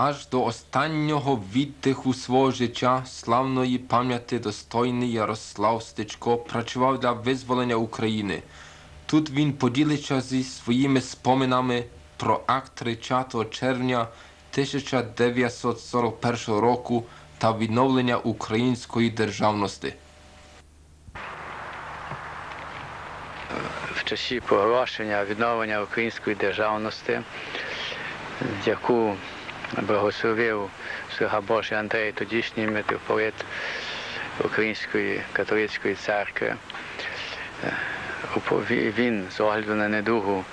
аж до останнього віддиху свого життя славної пам'яті достойний Ярослав Стечко працював для визволення України. Тут він поділиться зі своїми споминами про акт 30 червня 1941 року та відновлення української державності. в часі проголошення відновлення української державності, яку благословив Слуга Божий Андрей, тодішній митрополит Української католицької церкви. Е, Він з огляду на недугу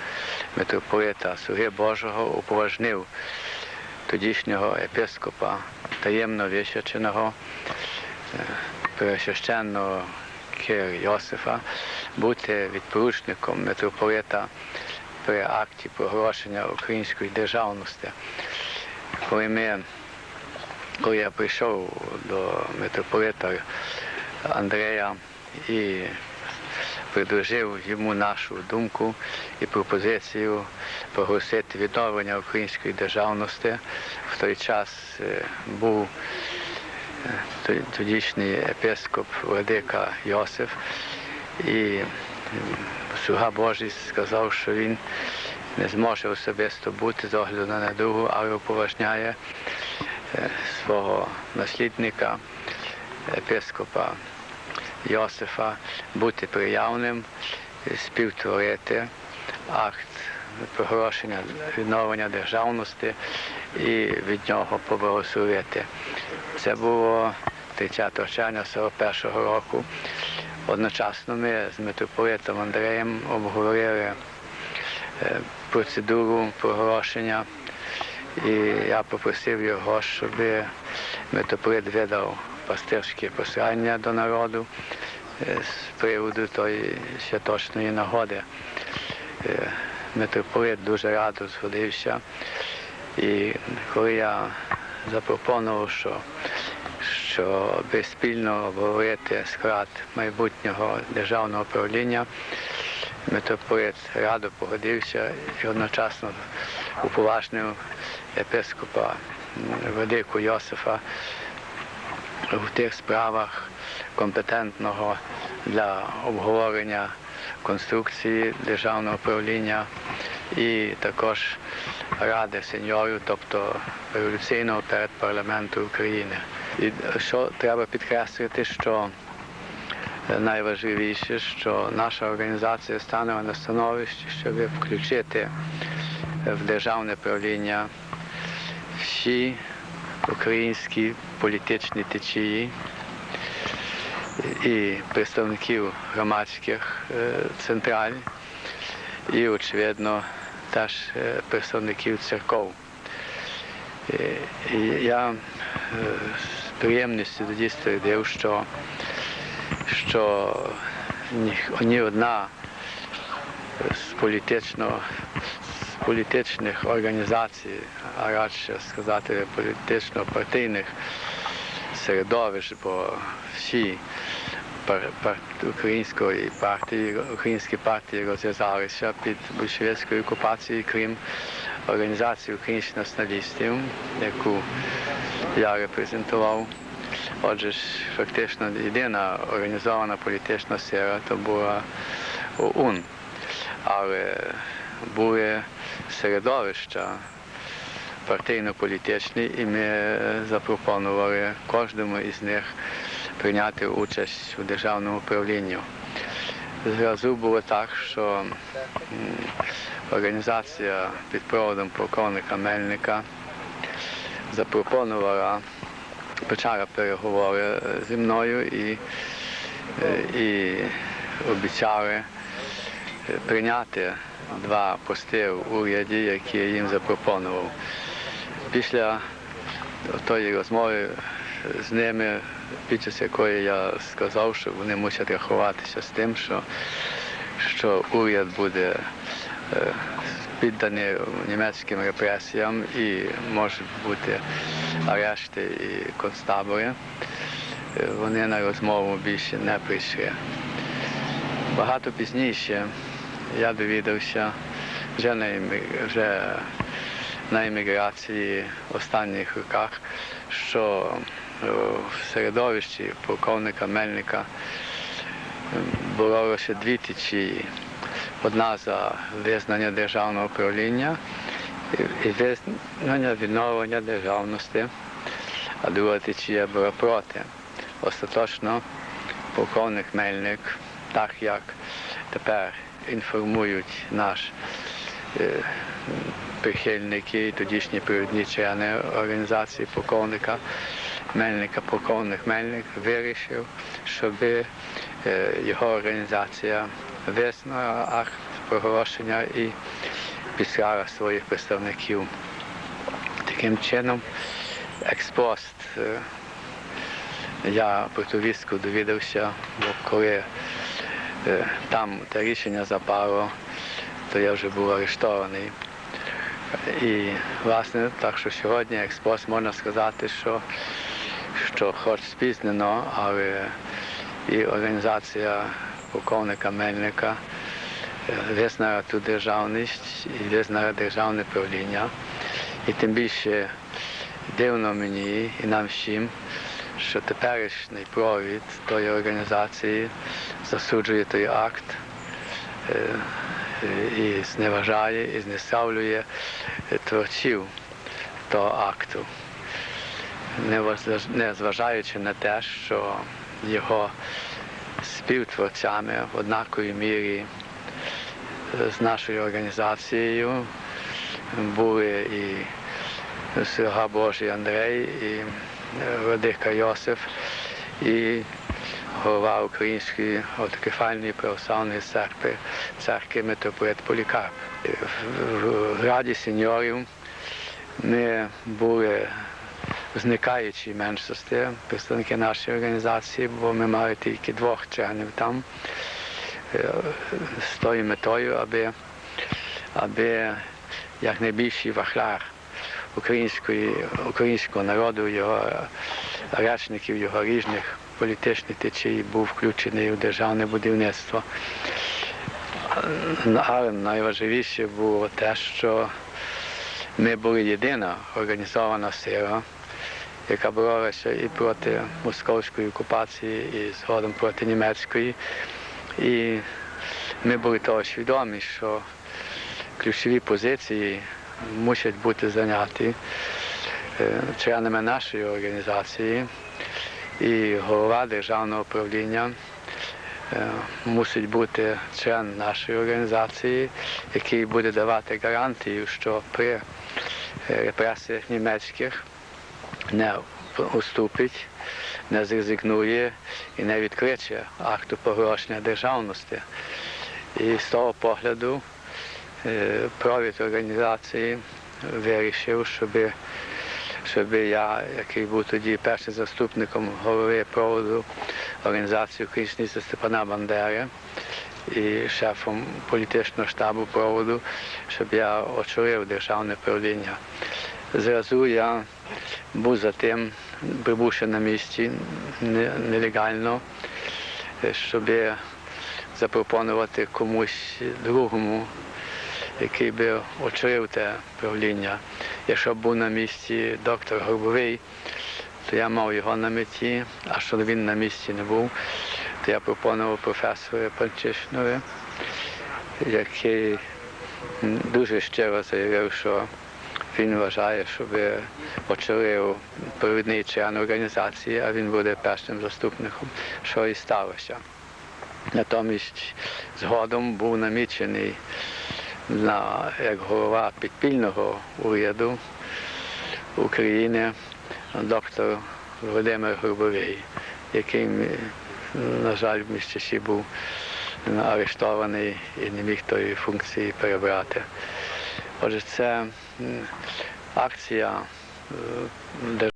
митрополита Слуги Божого уповажнив тодішнього епископа таємно вищаченого Преосвященного Кир Йосифа бути відпоручником митрополита при акті проголошення української державності. Коли, ми, коли я прийшов до митрополита Андрея і предложив йому нашу думку і пропозицію проголосити відновлення української державності, в той час е, був тодішній епископ Владика Йосиф. І Слуга Божий сказав, що він не зможе особисто бути з огляду на недугу, але уповажняє свого наслідника, епископа Йосифа, бути приявним, співтворити акт проголошення відновлення державності і від нього поблагословити. Це було 30 червня 41 року. Одночасно ми з митрополитом Андреєм обговорили процедуру проголошення, і я попросив його, щоб митрополит видав пастирське послання до народу е, з приводу тої святочної нагоди. Е, Митрополит дуже радо згодився. І коли я запропонував, що, що би спільно обговорити склад майбутнього державного управління, митрополит радо погодився і одночасно уповажнив епископа Владику Йосифа в тих справах компетентного для обговорення конструкції державного управління і також Ради сеньорів, тобто революційного перед парламенту України. І що треба підкреслити, що найважливіше, що наша організація стане на становищі, щоб включити в державне правління всі українські політичні течії і представників громадських е, централь, і, очевидно, теж е, представників церков. Е, я з приємністю тоді ствердив, що, що ні, ні одна з політично з політичних організацій, а радше сказати політично-партійних середовищ, бо всі пар- пар- української партії, українські партії розв'язалися під большевицькою окупацією, крім організації українських націоналістів, яку я репрезентував. Отже ж, фактично єдина організована політична сила то була ОУН. Але були середовища партійно-політичні, і ми запропонували кожному із них прийняти участь у державному управлінні. Зразу було так, що організація під проводом полковника Мельника запропонувала, почала переговори зі мною і, і обіцяли прийняти два пости в уряді, які я їм запропонував. Після тої розмови з ними, під час якої я сказав, що вони мусять рахуватися з тим, що, що уряд буде підданий німецьким репресіям і можуть бути арешти і концтабори. Вони на розмову більше не прийшли. Багато пізніше я довідався, вже, імі- вже на еміграції в останніх роках, що в середовищі полковника Мельника е, боролося дві течії. Одна за визнання державного управління і- визнання відновлення державності, а друга течія була проти. Остаточно полковник Мельник, так як тепер інформують наш е, прихильники і тодішні провідні члени організації полковника Мельника, полковник Мельник вирішив, щоб е, його організація визнала акт проголошення і післала своїх представників. Таким чином, експост е, я про ту вістку довідався, бо коли е, там те рішення запало, то я вже був арештований. І, власне, так що сьогодні експост можна сказати, що, що хоч спізнено, але і організація полковника Мельника визнала ту державність і визнала державне правління. І тим більше дивно мені і нам всім, що теперішній провід тої організації засуджує той акт е, і зневажає, і знеславлює творців того акту, не зважаючи на те, що його співтворцями в однаковій мірі з нашою організацією були і Слуга Божий Андрей, і е, Владика Йосиф, і голова Української автокефальної православної церкви, церкви митрополит Полікарп. Е, В Раді сеньорів ми були зникаючі меншості, представники нашої організації, бо ми мали тільки двох членів там е, з тою метою, аби, аби якнайбільший вахляр української, українського народу, його речників, його різних політичних течій був включений у державне будівництво. Але найважливіше було те, що ми були єдина організована сила, яка боролася і проти московської окупації, і згодом проти німецької. І ми були того свідомі, що ключові позиції мусять бути зайняті е, членами нашої організації. І голова державного управління е, мусить бути член нашої організації, який буде давати гарантію, що при е, репресіях німецьких не уступить, не зрезигнує і не відкличе акту погрошення державності. І з того погляду е, провід організації вирішив, щоб, щоб я, який був тоді першим заступником голови проводу організації Української Степана Бандери і шефом політичного штабу проводу, щоб я очолив державне правління. Зразу я був за тим, прибувши на місці нелегально, е, щоб запропонувати комусь другому, який би очолив те правління. Якщо б був на місці доктор Горбовий, то я мав його на меті, а що він на місці не був, то я пропонував професору Панчишнові, який дуже щиро заявив, що він вважає, щоб очолив провідний член організації, а він буде першим заступником, що і сталося. Натомість згодом був намічений на, як голова підпільного уряду України доктор Володимир Грубовий, який, на жаль, в місті був арештований і не міг тої функції перебрати. Отже, це акція е,